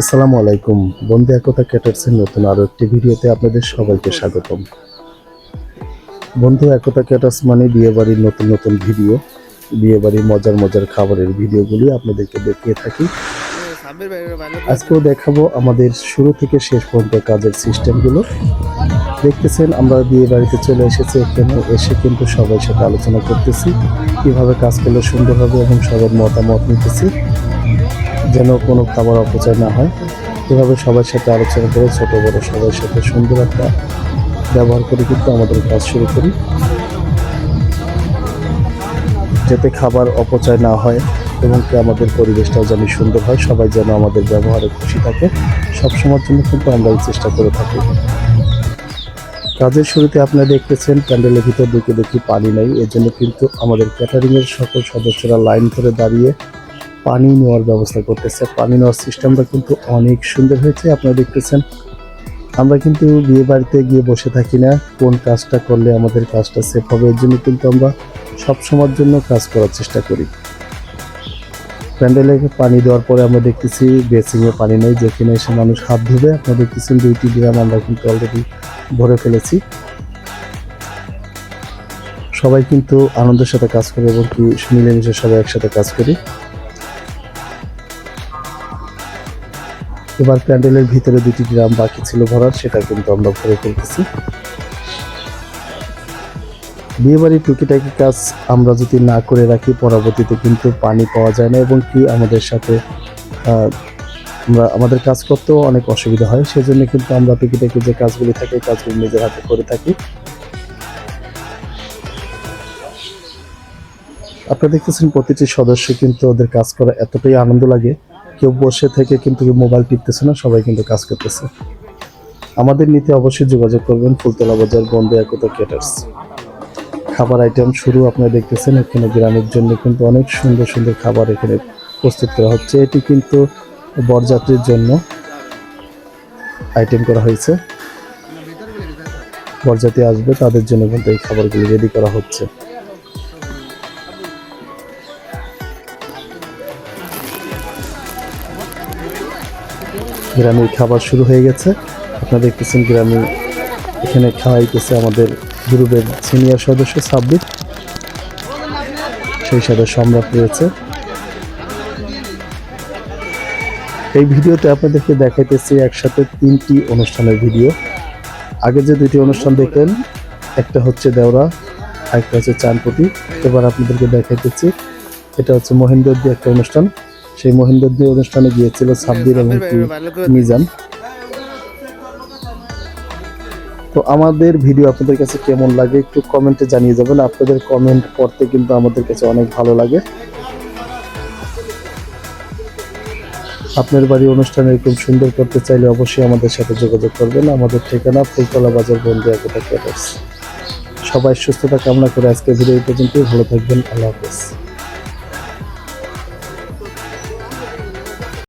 আসসালামু আলাইকুম। বন্ধু একতা ক্যাটার্সের নতুন আরও একটি ভিডিওতে আপনাদের সবাইকে স্বাগতম। বন্ধু একতা ক্যাটার্স মানে বিয়ে বাড়ির নতুন নতুন ভিডিও। বিয়ে বাড়ির মজার মজার খাবারের ভিডিওগুলি আপনাদেরকে দেখিয়ে থাকি। আজকেও দেখাবো আমাদের শুরু থেকে শেষ পর্যন্ত কাজের সিস্টেমগুলো। দেখতেছেন, আমরা বিয়ে বাড়িতে চলে এসেছি, এখানে এসে কিন্তু সবার সাথে আলোচনা করতেছি। কীভাবে কাজ করলে সুন্দর হবে এবং সবার মতামত নিতেছি। যেন কোনো খাবার অপচয় না হয়। এভাবে সবার সাথে আলোচনা করে ছোটো বড় সবার সাথে সুন্দর একটা ব্যবহার করে কিন্তু আমাদের কাজ শুরু করি। যাতে খাবার অপচয় না হয় এবং কি আমাদের পরিবেশটাও যেন সুন্দর হয়, সবাই যেন আমাদের ব্যবহারে খুশি থাকে। সবসময়ের জন্য কিন্তু আমরা এই চেষ্টা করে থাকি। কাজের শুরুতে আপনারা দেখতেছেন, প্যান্ডেলের ভিতর ঢুকে দেখি পানি নেই। জন্য কিন্তু আমাদের ক্যাটারিংয়ের সকল সদস্যরা লাইন ধরে দাঁড়িয়ে পানি নেওয়ার ব্যবস্থা করতেছে। পানি নেওয়ার সিস্টেমটা কিন্তু অনেক সুন্দর হয়েছে, আপনারা দেখতেছেন। আমরা কিন্তু বিয়ে বাড়িতে গিয়ে বসে থাকি না, কোন কাজটা করলে আমাদের কাজটা সেফ হবে, এর জন্য কিন্তু আমরা সব সময়ের জন্য কাজ করার চেষ্টা করি। প্যান্ডেলে পানি দেওয়ার পরে আমরা দেখতেছি বেসিংয়ে পানি নেই, যেখানে এসে মানুষ হাত ধুবে। আপনারা দেখতেছেন দুইটি ড্রাম আমরা কিন্তু অলরেডি ভরে ফেলেছি। সবাই কিন্তু আনন্দের সাথে কাজ করে এবং কি মিলেমিশে সবাই একসাথে কাজ করি। এবার প্যান্ডেলের ভিতরে দুটি গ্রাম বাকি ছিল ভরার, সেটা কিন্তু আমরা ভরে ফেলতেছি। বিয়ে বাড়ির টুকিটাকি কাজ আমরা যদি না করে রাখি, পরবর্তীতে কিন্তু পানি পাওয়া যায় না এবং কি আমাদের সাথে আমরা, আমাদের কাজ করতেও অনেক অসুবিধা হয়। সেজন্য কিন্তু আমরা টুকিটাকি যে কাজগুলি থাকে কাজগুলি নিজের হাতে করে থাকি। আপনারা দেখতেছেন প্রতিটি সদস্য কিন্তু ওদের কাজ করা এতটাই আনন্দ লাগে কেউ বসে থেকে কিন্তু মোবাইল টিপতেছে না, সবাই কিন্তু কাজ করতেছে। আমাদের নিতে অবশ্যই যোগাযোগ করবেন ফুলতলা বাজার বন্ধু একতা কেটার্স খাবার আইটেম শুরু আপনারা দেখতেছেন, এখানে গ্রামের জন্য কিন্তু অনেক সুন্দর সুন্দর খাবার এখানে প্রস্তুত করা হচ্ছে। এটি কিন্তু বরযাত্রীর জন্য আইটেম করা হয়েছে। বরযাত্রী আসবে, তাদের জন্য কিন্তু এই খাবারগুলি রেডি করা হচ্ছে। গ্রামের খাবার শুরু হয়ে গেছে। আপনারা দেখতেছেন গ্রামে এখানে খাওয়াইতেছে আমাদের গ্রুপের সিনিয়র সদস্য সাব্বির। সেই সাথে সম্রাট রয়েছে এই ভিডিওতে আপনাদেরকে দেখাইতেছি একসাথে তিনটি অনুষ্ঠানের ভিডিও। আগে যে দুটি অনুষ্ঠান দেখলেন, একটা হচ্ছে দেওরা, আরেকটা হচ্ছে চানপতি। এবার আপনাদেরকে দেখাইতেছি, এটা হচ্ছে মহেন্দ্র দিয়ে একটা অনুষ্ঠান। সেই মহেন্দ্র দিয়ে অনুষ্ঠানে গিয়েছিল সাব্বির এবং মিজান। তো আমাদের ভিডিও আপনাদের কাছে কেমন লাগে একটু কমেন্টে জানিয়ে যাবেন। আপনাদের কমেন্ট পড়তে কিন্তু আমাদের কাছে অনেক ভালো লাগে। আপনার বাড়ি অনুষ্ঠান এরকম সুন্দর করতে চাইলে অবশ্যই আমাদের সাথে যোগাযোগ করবেন। আমাদের ঠিকানা ফুলতলা বাজার বন্ধু একতা সবাই সুস্থতা কামনা করে আজকে ভিডিও এই পর্যন্তই। ভালো থাকবেন। আল্লাহ হাফেজ।